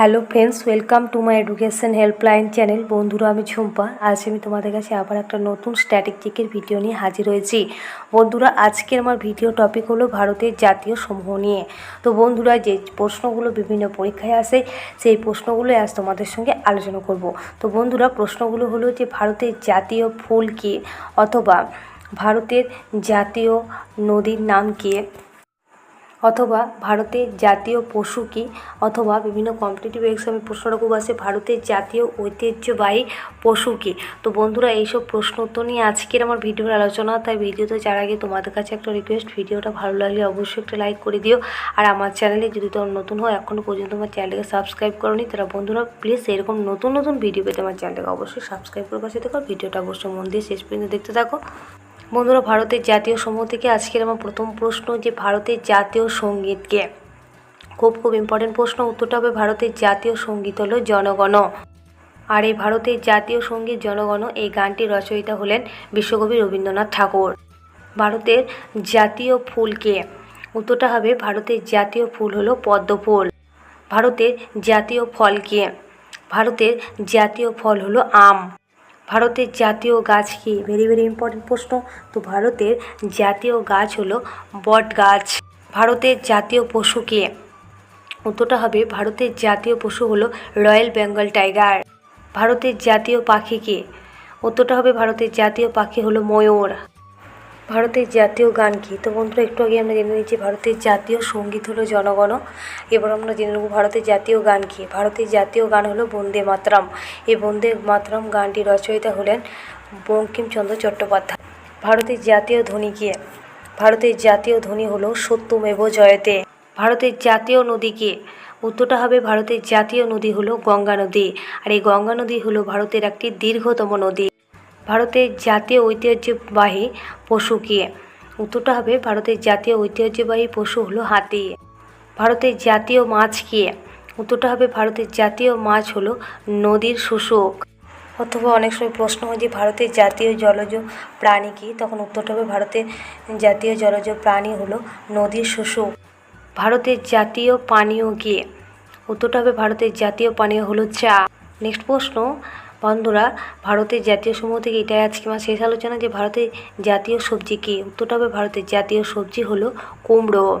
Hello friends, welcome to my education helpline channel. বন্ধুরা, আমি ঝুম্পা। আজ আমি তোমাদের কাছে আবার একটা নতুন স্ট্র্যাটেজিকের ভিডিও নিয়ে হাজির হয়েছি। বন্ধুরা, আজকের আমার ভিডিও টপিক হলো ভারতের জাতীয় সমূহ নিয়ে। তো বন্ধুরা, যে প্রশ্নগুলো বিভিন্ন পরীক্ষায় আসে, সেই প্রশ্নগুলো আজ তোমাদের সঙ্গে আলোচনা করব। তো বন্ধুরা, প্রশ্নগুলো হলো যে ভারতের জাতীয় ফুল কী? অথবা ভারতের জাতীয় নদীর নাম কী? অথবা ভারতের জাতীয় পশু কী? অথবা বিভিন্ন কম্পিটিটিভ এক্সামে প্রশ্নটা খুব আসে ভারতের জাতীয় ঐতিহ্যবাহী পশু কী? তো বন্ধুরা, এইসব প্রশ্ন উত্তর নিয়ে আজকের আমার ভিডিওর আলোচনা। তাই ভিডিওতে যার আগে তোমাদের কাছে একটা রিকোয়েস্ট ভিডিওটা ভালো লাগলে অবশ্যই একটা লাইক করে দিও। আর আমার চ্যানেলে যদি তোমরা নতুন হয় এখনও পর্যন্ত আমার চ্যানেলটাকে সাবস্ক্রাইব করোনি তারা বন্ধুরা প্লিজ এরকম নতুন নতুন ভিডিও পেতে আমার চ্যানেলটাকে অবশ্যই সাবস্ক্রাইব করে পাশে দেখো ভিডিওটা অবশ্যই মন দিয়ে শেষ পর্যন্ত দেখতে থাকো। বন্ধুরা, ভারতের জাতীয় সমূহ থেকে আজকের আমার প্রথম প্রশ্ন যে ভারতের জাতীয় সঙ্গীতকে খুব খুব ইম্পর্টেন্ট প্রশ্ন, উত্তরটা হবে ভারতের জাতীয় সংগীত হলো জনগণ। আর এই ভারতের জাতীয় সংগীত জনগণ, এই গানটির রচয়িতা হলেন বিশ্বকবি রবীন্দ্রনাথ ঠাকুর। ভারতের জাতীয় ফুলকে, উত্তরটা হবে ভারতের জাতীয় ফুল হলো পদ্ম ফুল ভারতের জাতীয় ফলকে, ভারতের জাতীয় ফল হলো আম। ভারতের জাতীয় গাছ কি? ভেরি ভেরি ইম্পর্টেন্ট প্রশ্ন। তো ভারতের জাতীয় গাছ হলো বট গাছ। ভারতের জাতীয় পশু কে? উত্তরটা হবে ভারতের জাতীয় পশু হলো রয়্যাল বেঙ্গল টাইগার। ভারতের জাতীয় পাখি কে? উত্তরটা হবে ভারতের জাতীয় পাখি হলো ময়ূর। ভারতের জাতীয় গান কি? তো বন্ধুরা, একটু আগে আমরা জেনে নিচ্ছি ভারতের জাতীয় সংগীত হলো জনগণ। এবার আমরা জেনে নেব ভারতের জাতীয় গান কি? ভারতের জাতীয় গান হলো বন্দে মাতরম। এই বন্দে মাতরম গানটি রচয়িতা হলেন বঙ্কিমচন্দ্র চট্টোপাধ্যায়। ভারতের জাতীয় ধ্বনি কি? ভারতের জাতীয় ধ্বনি হলো সত্যমেব জয়তে। ভারতের জাতীয় নদী কি? উত্তরটা হবে ভারতের জাতীয় নদী হলো গঙ্গা নদী। আর এই গঙ্গা নদী হলো ভারতের একটি দীর্ঘতম নদী। ভারতের জাতীয় ঐতিহ্যবাহী পশু কী? উত্তরটা হবে ভারতের জাতীয় ঐতিহ্যবাহী পশু হলো হাতি। ভারতের জাতীয় মাছ কী? উত্তরটা হবে ভারতের জাতীয় মাছ হলো নদীর শুশুক। অথবা অনেক সময় প্রশ্ন হয় যে ভারতের জাতীয় জলজ প্রাণী কী? তখন উত্তরটা হবে ভারতের জাতীয় জলজ প্রাণী হলো নদীর শুশুক। ভারতের জাতীয় পানীয় কী? উত্তরটা হবে ভারতের জাতীয় পানীয় হলো চা। নেক্সট প্রশ্ন, বন্ধুরা, ভারতের জাতীয় সমূহ থেকে এটাই আজকে আমার শেষ আলোচনা যে ভারতের জাতীয় সবজি কী? উত্তরটা হবে ভারতের জাতীয় সবজি হলো কুমড়ো।